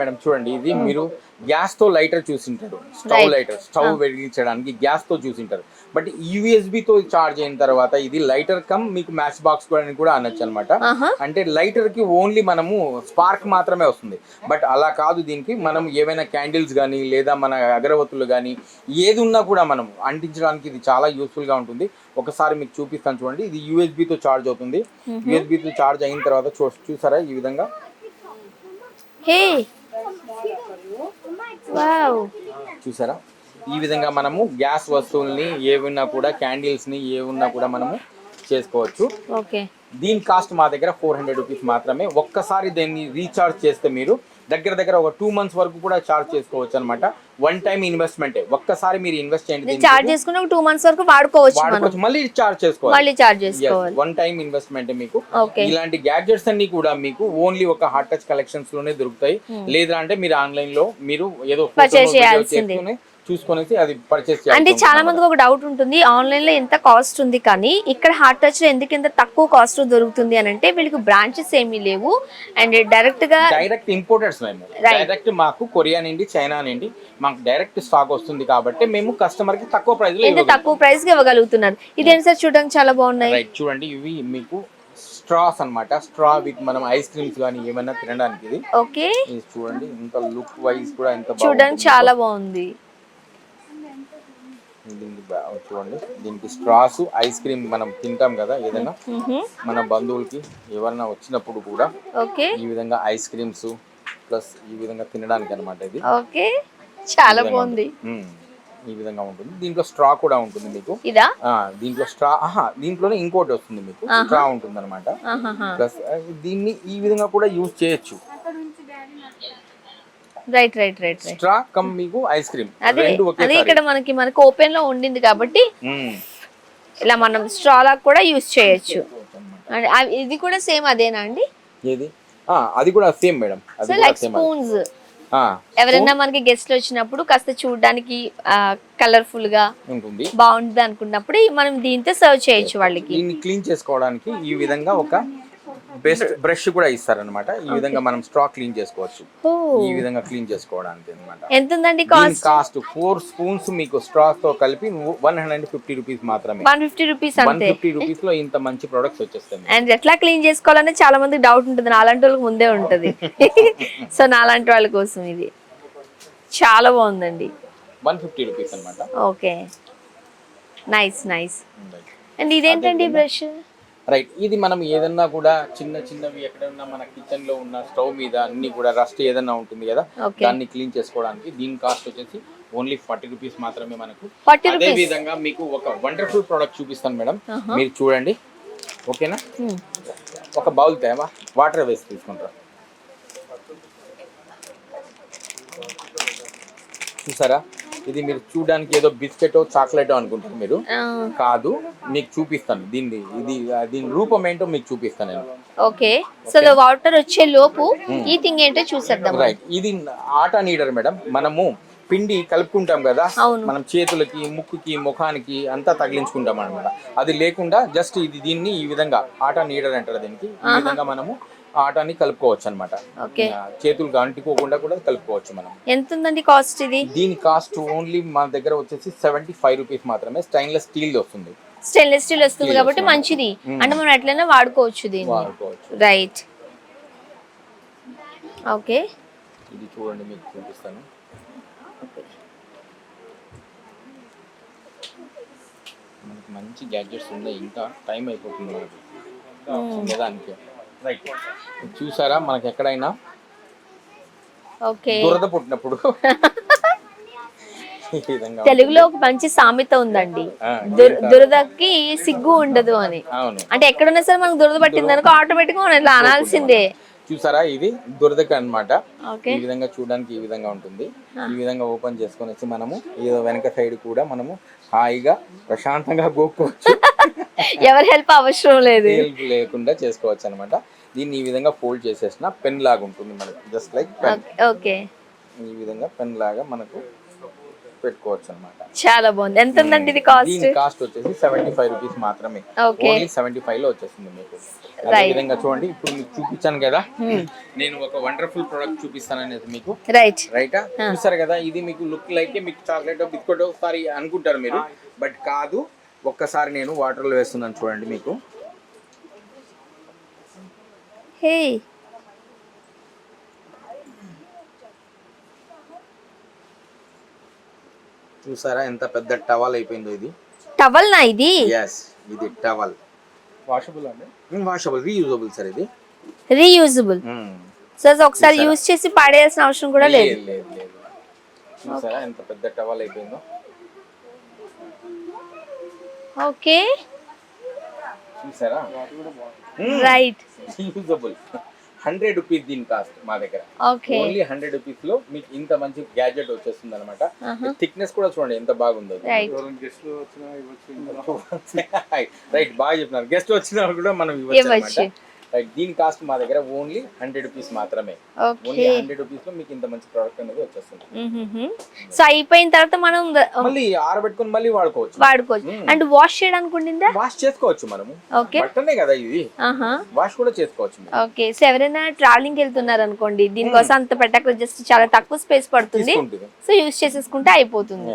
Madam చూడండి ఇది మీరు గ్యాస్తో లైటర్ చూసింటారు. స్టవ్. లైటర్ స్టవ్ వెలిగించడానికి గ్యాస్తో చూసింటారు. బట్ యూఎస్బి తో చార్జ్ అయిన తర్వాత ఇది లైటర్ కమ్ మీకు మ్యాచ్ బాక్స్ కూడా అని కూడా అనొచ్చు అనమాట. అంటే లైటర్కి ఓన్లీ మనము స్పార్క్ మాత్రమే వస్తుంది. బట్ అలా కాదు దీనికి మనం ఏవైనా క్యాండిల్స్ కానీ లేదా మన అగరవత్తులు కానీ ఏది ఉన్నా కూడా మనం అంటించడానికి ఇది చాలా యూస్ఫుల్గా ఉంటుంది. ఒకసారి మీకు చూపిస్తాను చూడండి ఇది USB తో చార్జ్ అవుతుంది. USB తో చార్జ్ అయిన తర్వాత చూసారా ఈ విధంగా? హే! చూసారా? ఈ విధంగా మనము గ్యాస్ వస్తువుల్ని ఏవున్నా కూడా క్యాండిల్స్ని ఏవున్నా కూడా మనము చేసుకోవచ్చు. ఓకే దీని కాస్ట్ మా దగ్గర ఫోర్ హండ్రెడ్ రూపీస్ మాత్రమే. ఒక్కసారి దీన్ని రీఛార్జ్ చేస్తే మీరు దగ్గర దగ్గర ఒక టూ మంత్స్ వరకు కూడా చార్జ్ చేసుకోవచ్చు అనమాట వన్ టైం ఇన్వెస్ట్మెంటే ఒక్కసారి మీరు ఇన్వెస్ట్ చేయండి. చార్జ్ చేసుకుని టూ మంత్స్ వరకు వాడుకోవచ్చు మళ్ళీ చార్జ్ చేసుకోవాలి. మళ్ళీ చార్జ్ చేసుకోవాలి. వన్ టైం ఇన్వెస్ట్మెంట్ మీకు. ఇలాంటి గ్యాడ్జెట్స్ అన్ని కూడా మీకు ఓన్లీ ఒక హార్ట్ టచ్ కలెక్షన్స్లోనే దొరుకుతాయి. లేదా అంటే మీరు ఆన్లైన్లో మీరు ఏదో Hmm. చేసుకుని అది పర్చేస్ అంటే చాలా మందికి ఒక డౌట్ ఉంటుంది. ఆన్లైన్లో ఎంత కాస్ట్ ఉంది కానీ ఇక్కడ హార్ట్ టచ్లో ఎందుకు ఇంత తక్కువ కాస్ట్ దొరుకుతుంది అని అంటే వీళ్ళకి బ్రాంచెస్ ఏమీ లేవు. అండ్ డైరెక్ట్గా డైరెక్ట్ ఇంపోర్టర్స్ మేము డైరెక్ట్ మాకు కొరియా నుండి చైనా నుండి మాకు డైరెక్ట్ స్టాక్ వస్తుంది కాబట్టి మేము కస్టమర్కి తక్కువ ప్రైస్ ఎంత తక్కువ ప్రైస్కి ఇవ్వగలుగుతున్నారు. ఇదేంటి సార్? చూడడానికి చాలా బాగున్నాయి. రైట్ చూడండి ఇవి మీకు స్ట్రాస్ అన్నమాట. స్ట్రా విత్ మనం ఐస్ క్రీమ్స్ కానీ ఏమైనా తినడానికి ఇది. ఓకే చూడండి ఇంత లుక్ వైజ్ కూడా ఎంత చూడడానికి. చాలా బాగుంది. దీనికి చూడండి. దీనికి స్ట్రాస్ ఐస్ క్రీమ్ మనం తింటాం కదా ఏదైనా. మన బంధువులకి ఎవరైనా వచ్చినప్పుడు కూడా ఈ విధంగా ఐస్ క్రీమ్స్ ప్లస్ ఈ విధంగా తినడానికి అన్నమాట ఇది. ఓకే. చాలా బాగుంది. ఈ విధంగా ఉంటుంది. దీంట్లో స్ట్రా కూడా ఉంటుంది మీకు. దీంట్లో స్ట్రా ఆహా దీంట్లోనే ఇంకోటి వస్తుంది మీకు. స్ట్రా ఉంటుంది అనమాట. ప్లస్ దీన్ని ఈ విధంగా కూడా యూజ్ చేయొచ్చు. Right right right straw cum మీకు ఐస్ క్రీమ్ అదే అదే ఇక్కడ మనకి మనకి ఓపెన్లో ఉండింది కాబట్టి మ్మ్. ఇలా మనం స్ట్రా లాగా కూడా యూస్ చేయొచ్చు. అవి- ఇది కూడా సేమ్ అదేనా అండి? ఏది? ఆ, అది కూడా సేమ్ మేడం అది సో లైక్ స్పూన్స్ ఎవరైనా మనకి గెస్ట్లు వచ్చినప్పుడు కాస్త చూడడానికి కలర్ఫుల్గా ఉంటుంది. బాగుంటుంది అనుకున్నప్పుడు మనం దీంతో సర్వ్ చేయొచ్చు వాళ్ళకి. క్లీన్ చేసుకోవడానికి ఈ విధంగా ఒక బెస్ట్ బ్రష్ కూడా ఇస్తారనమాట ఈ విధంగా మనం స్ట్రా క్లీన్ చేసుకోవచ్చు. ఈ విధంగా క్లీన్ చేసుకోవడానికి అనమాట ఎంత ఉందండి కాస్ట్? కాస్ట్ ఫోర్ స్పూన్స్ మీకు స్ట్రాస్తో కలిపి వన్ హండ్రెడ్ ఫిఫ్టీ రూపీస్ మాత్రమే. వన్ ఫిఫ్టీ రూపీస్ వన్ అంతే. ఫిఫ్టీ రూపీస్లో ఇంత మంచి ప్రొడక్ట్స్ వచ్చేస్తాయి. అండ్ ఎట్లా క్లీన్ చేసుకోవాలని చాలా మందికి డౌట్ ఉంటుంది. నాలాంటి వాళ్ళకి ముందే ఉంటుంది. సో నాలాంటి వాళ్ళ కోసం ఇది. చాలా బాగుందండి. వన్ ఫిఫ్టీ రూపీస్ అనమాట ఓకే. Nice nice. అండ్ ఇదేంటండి బ్రష్? రైట్ ఇది మనం ఏదన్నా కూడా చిన్న చిన్నవి ఎక్కడన్నా మన కిచెన్లో ఉన్న స్టవ్ మీద అన్ని కూడా రస్ట్ ఏదన్నా ఉంటుంది కదా. దాన్ని క్లీన్ చేసుకోవడానికి దీని కాస్ట్ వచ్చేసి ఓన్లీ ఫార్టీ రూపీస్ మాత్రమే మనకు. 40 అదే. విధంగా మీకు ఒక వండర్ఫుల్ ప్రోడక్ట్ చూపిస్తాను మేడం. మీరు చూడండి. ఓకేనా ఒక బౌల్ తేవా? వాటర్ వేసి తీసుకుంటారా? చూసారా? ఇది మీరు చూడడానికి ఏదో బిస్కెట్ చాక్లెట్ అనుకుంటారు మీరు. కాదు మీకు చూపిస్తాను. దీన్ని ఇది దీని రూపం ఏంటో మీకు చూపిస్తాను నేను. ఓకే. సో వాటర్ వచ్చే లోపు ఈ థింగ్ ఏంటో చూసేద్దాం. రైట్. ఇది ఆటా నీడర్ మేడం. మనము పిండి కలుపుకుంటాం కదా. మనం చేతులకి ముక్కుకి ముఖానికి అంతా తగిలించుకుంటాం అనమాట అది లేకుండా జస్ట్ ఇది దీన్ని ఈ విధంగా ఆటా నీడర్ అంటారు దీనికి. ఈ విధంగా మనము ఆటాని కలుపుకోవచ్చు అనమాట చేతులు అంటుకోకుండా కూడా కలుపుకోవచ్చు మనం. ఎంత ఉందండి కాస్ట్ ఇది? దీని కాస్ట్ ఓన్లీ మన దగ్గర వచ్చేసి సెవెంటీ ఫైవ్ రూపీస్ మాత్రమే స్టైన్లెస్ స్టీల్ వస్తుంది. స్టెయిన్లెస్ స్టీల్ వస్తుంది కాబట్టి మంచిది. అంటే మనం ఎట్లయినా వాడుకోవచ్చు దీన్ని. వాడుకోవచ్చు. రైట్. ఓకే. ఇది చూడండి మీకు చూపిస్తాను. మనకి మంచి గ్యాడ్జెట్స్ ఉన్నాయి. ఇంకా టైం అయిపోతుంది మనకి. చూసారా? మనకి ఎక్కడైనా ఓకే. దురద పుట్టినప్పుడు. తెలుగులో ఒక మంచి సామెత ఉందండి. దురదకి సిగ్గు ఉండదు అని. అవును. అంటే ఎక్కడున్నా సరే మనకు దురద పట్టింది అనుకో ఆటోమేటిక్ మనం ఇట్లా అనాల్సిందే. చూసారా? ఇది దురదక అన్నమాట. ఓకే. ఈ విధంగా చూడడానికి ఈ విధంగా ఉంటుంది. ఈ విధంగా ఓపెన్ చేసుకొని వచ్చి మనము ఏదో వెనక సైడ్ కూడా మనము హాయిగా ప్రశాంతంగా గోక్కోవచ్చు. ఎవరి హెల్ప్ అవసరం లేదు. హెల్ప్ లేకుండా చేసుకోవచ్చు అనమాట దీన్ని ఈ విధంగా ఫోల్డ్ చేసేసిన పెన్ లాగా ఉంటుంది మనకు. జస్ట్ లైక్ పెన్ ఓకే ఈ విధంగా పెన్ లాగా మనకు పెట్టుకోవచ్చు అనమాట చాలా బాగుంది. ఎంత ఉందండి ఇది కాస్ట్ దీని కాస్ట్ వచ్చేసి సెవెంటీ ఫైవ్ రూపీస్ మాత్రమే. ఓన్లీ సెవెంటీ ఫైవ్లో వచ్చేస్తుంది మీకు. అదే విధంగా చూడండి ఇప్పుడు మీకు చూపించాను కదా. నేను ఒక వండర్ఫుల్ ప్రోడక్ట్ చూపిస్తాను అనేది మీకు రైట్ రైటా చూసారు కదా ఇది మీకు లుక్ లైక్ మీకు చాక్లెట్ బిస్కెట్ ఒకసారి అనుకుంటారు మీరు. బట్ కాదు ఒక్కసారి నేను వాటర్లో వేస్తున్నాను చూడండి మీకు. హే. చూసారా ఎంత పెద్ద టవల్ అయిపోయిందో ఇది. టవల్ నా ఇది? ఎస్ ఇది టవల్. వాషబుల్ అండి? వాషబుల్ రీయూజబుల్ సార్ ఇది. Reusable hmm. సో ఒకసారి యూజ్ చేసి పాడేయాల్సిన అవసరం కూడా లేదు. లేదు లేదు లేదు. చూసారా ఎంత పెద్ద టవల్ అయిపోయిందో. ఓకే. చూసారా? రైట్ యూజబుల్ హండ్రెడ్ రూపీస్ దీని కాస్ట్ మా దగ్గర. ఓకే. ఓన్లీ హండ్రెడ్ రూపీస్లో మీకు ఇంత మంచి గ్యాడ్జెట్ వచ్చేస్తుంది అనమాట థిక్నెస్ కూడా చూడండి ఎంత బాగుందో. రైట్ రైట్ బాగా చెప్పినారు. గెస్ట్ వచ్చిన కూడా మనం ఇవ్వచ్చు రైట్ దీని కాస్ట్ మా దగ్గర ఓన్లీ హండ్రెడ్ రూపీస్ మాత్రమే. ఓన్లీ హండ్రెడ్ రూపీస్లో మీకు ఇంత మంచి ప్రోడక్ట్ అనేది వచ్చేస్తుంది. సో అయిపోయిన తర్వాత మనం మళ్ళీ ఆరబెట్టుకొని మళ్ళీ వాడుకోవచ్చు. వాడుకోవచ్చు. అండ్ వాష్ చేయడానికి వాష్ చేసుకోవచ్చు మనము. ఓకే బట్టనే కదా ఇది. వాష్ కూడా చేసుకోవచ్చు. ఓకే సో ఎవరైనా ట్రావెలింగ్ వెళ్తున్నారు అనుకోండి దీనికోసం అంత పెట్టక జస్ట్ చాలా తక్కువ స్పేస్ పడుతుంది. సో యూస్ చేసేసుకుంటే అయిపోతుంది.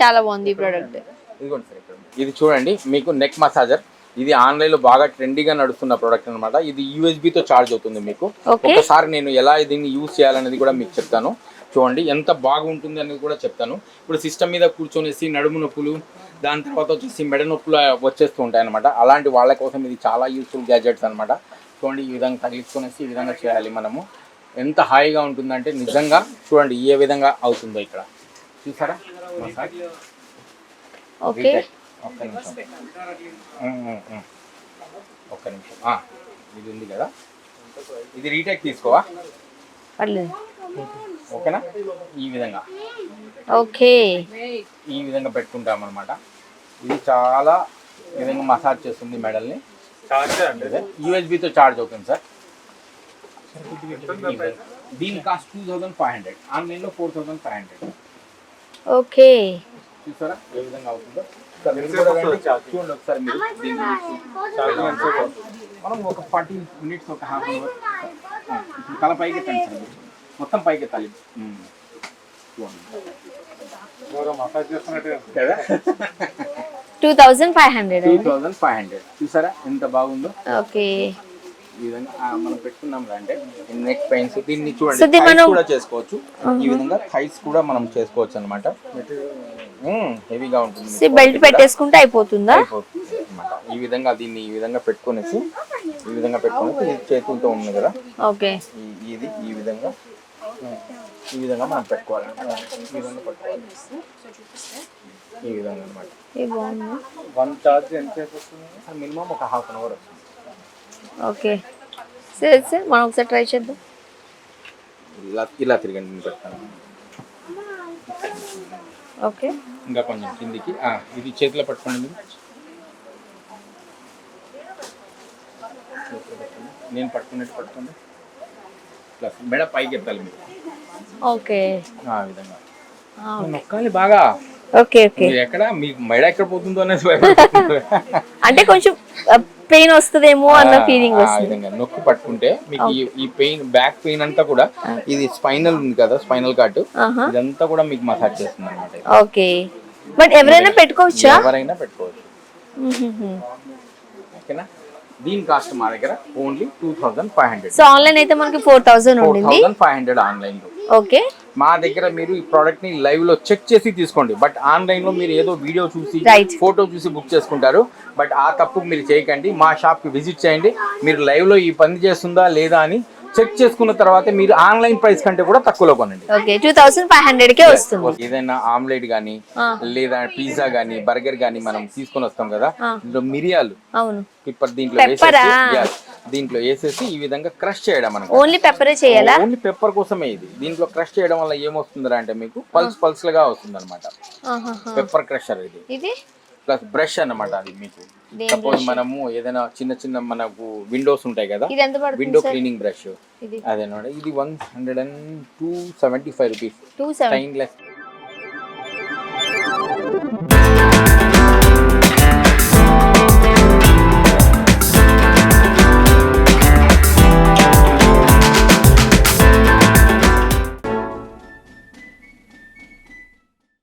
చాలా బాగుంది ఈ ప్రోడక్ట్ ఇదిగోండి సార్. ఇది చూడండి మీకు నెక్ మసాజర్ ఇది ఆన్లైన్లో బాగా ట్రెండీగా నడుస్తున్న ప్రోడక్ట్ అన్నమాట. ఇది USB తో చార్జ్ అవుతుంది మీకు. ఒకసారి నేను ఎలా దీన్ని యూజ్ చేయాలనేది కూడా మీకు చెప్తాను. చూడండి ఎంత బాగుంటుంది అనేది కూడా చెప్తాను. ఇప్పుడు సిస్టమ్ మీద కూర్చొనేసి నడుము నొప్పులు దాని తర్వాత వచ్చేసి మెడ నొప్పులు వచ్చేస్తూ ఉంటాయి అనమాట అలాంటి వాళ్ళ కోసం ఇది చాలా యూస్ఫుల్ గ్యాజెట్స్ అనమాట చూడండి ఈ విధంగా తగిలించుకొనేసి ఈ విధంగా చేయాలి మనము. ఎంత హాయిగా ఉంటుందంటే నిజంగా చూడండి ఏ విధంగా అవుతుందో ఇక్కడ. చూసారా? ఓకే. ఒక్క నిమిషం. ఒక్క నిమిషం. ఆ, ఇది ఉంది కదా? ఇది రీటేక్ తీసుకోవా? పర్లేదు. ఓకేనా? ఈ విధంగా. ఓకే. ఈ విధంగా పెట్టుకుంటాం అనమాట ఇది చాలా ఈ విధంగా మసాజ్ చేస్తుంది మెడల్ని. యూఎస్బితో చార్జ్ అవుతుంది సార్. దీని cost two thousand five hundred. ఆన్లైన్లో four thousand five hundred. Okay. చూసారా? ఏ విధంగా అవుతుందో. చూడండి ఒకసారి మీరు. మనం ఒక ఫార్టీ మినిట్స్ ఒక హాఫ్ అవర్. ఇప్పుడు తల పైకి ఎత్తండి సార్. మొత్తం పైకి ఎత్తాలి. Two thousand five hundred two thousand five hundred. చూసారా ఎంత బాగుందో? ఓకే. ఈ విధంగా ఆ, మనం పెట్టుకున్నాం అంటే నెక్ పెయిన్స్ దీన్ని చూడండి మనం- కూడా చేసుకోవచ్చు. ఈ విధంగా థైస్ కూడా మనం చేసుకోవచ్చు అనమాట హెవీగా ఉంటుంది. సో బెల్ట్ పెట్టేసుకుంటే అయిపోతుందా? అయిపోతుంది అన్నమాట. ఈ విధంగా దీన్ని ఈ విధంగా పెట్టుకునేసి ఈ విధంగా పెట్టుకునేసి ఇది చేతులతో ఉంది కదా. ఓకే. ఈ- ఇది ఈ విధంగా ఈ విధంగా మనం పెట్టుకోవాలి ఈ విధంగా పెట్టుకోవాలి. ఈ విధంగా అనమాట వన్ చార్జ్ ఎంత వస్తుంది? మినిమం ఒక హాఫ్ అన్ అవర్ వస్తుంది. ఓకే. సరే సార్ మనం ఒకసారి ట్రై చేద్దాం. ఇలా ఇలా తిరగండి నేను పెడతాను. ఓకే. ఇంకా కొంచెం కిందికి. ఆ, ఇది చేతిలో పట్టుకోండి మీరు. చేతిలో పట్టుకోండి. నేను పట్టుకున్నట్టు పట్టుకోండి. ప్లస్ మెడ పైకి ఎత్తాలి మీరు. ఓకే. ఆ విధంగా. నొక్కాలి బాగా. Okay okay. ఎక్కడ? మీకు మెడ ఎక్కడ పోతుందో భయపడుతున్నారు. అంటే కొంచెం పెయిన్ వస్తుందేమో అన్న ఫీలింగ్ విధంగా నొక్కి పట్టుకుంటే మీకు ఈ పెయిన్ బ్యాక్ పెయిన్ అంతా కూడా ఇది స్పైనల్ ఉంది కదా స్పైనల్ కార్డ్ ఇదంతా కూడా మీకు మసాజ్ చేస్తుంది అనమాట ఓకే. బట్ ఎవరైనా పెట్టుకోవచ్చా? ఎవరైనా పెట్టుకోవచ్చు. ఓకేనా? దీని కాస్ట్ మా దగ్గర only two thousand five hundred. So online అయితే మనకి ఫోర్ ఉండింది. థౌజండ్ ఫైవ్ హండ్రెడ్ ఆన్లైన్లో ఓకే మా దగ్గర మీరు ఈ ప్రోడక్ట్ని లైవ్లో చెక్ చేసి తీసుకోండి. బట్ ఆన్లైన్లో మీరు ఏదో వీడియో చూసి. ఫోటో చూసి బుక్ చేసుకుంటారు. బట్ ఆ తప్పు మీరు చేయకండి. మా షాప్కి విజిట్ చేయండి. మీరు లైవ్లో ఈ పని చేస్తుందా లేదా అని చెక్ చేసుకున్న తర్వాత మీరు ఆన్లైన్ ప్రైస్ కంటే కూడా తక్కువలో కొనండి. ఓకే కే వస్తుంది. ఏదైనా ఆమ్లెట్ గానీ. లేదా పిజ్జా గానీ బర్గర్ గానీ మనం తీసుకొని వస్తాం కదా. ఇందులో మిరియాలు. అవును. పిప్పర్ దీంట్లో? వేసేసి దీంట్లో వేసేసి ఈ విధంగా క్రష్ చేయడం మనం ఓన్లీ పెప్పరే చేయాలా? ఓన్లీ పెప్పర్ కోసమే ఇది. దీంట్లో క్రష్ చేయడం వల్ల ఏమొస్తుందిరా అంటే మీకు పల్స్ పల్స్గా వస్తుంది అనమాట. పెప్పర్ క్రషర్ ఇది. ఇది? ప్లస్ బ్రష్ అన్నమాట అది మీకు. సపోజ్ మనము ఏదైనా చిన్న చిన్న మనకు విండోస్ ఉంటాయి కదా? విండో క్లీనింగ్ బ్రష్ ఇది. అదేనమాట. ఇది one hundred and two seventy five rupees stainless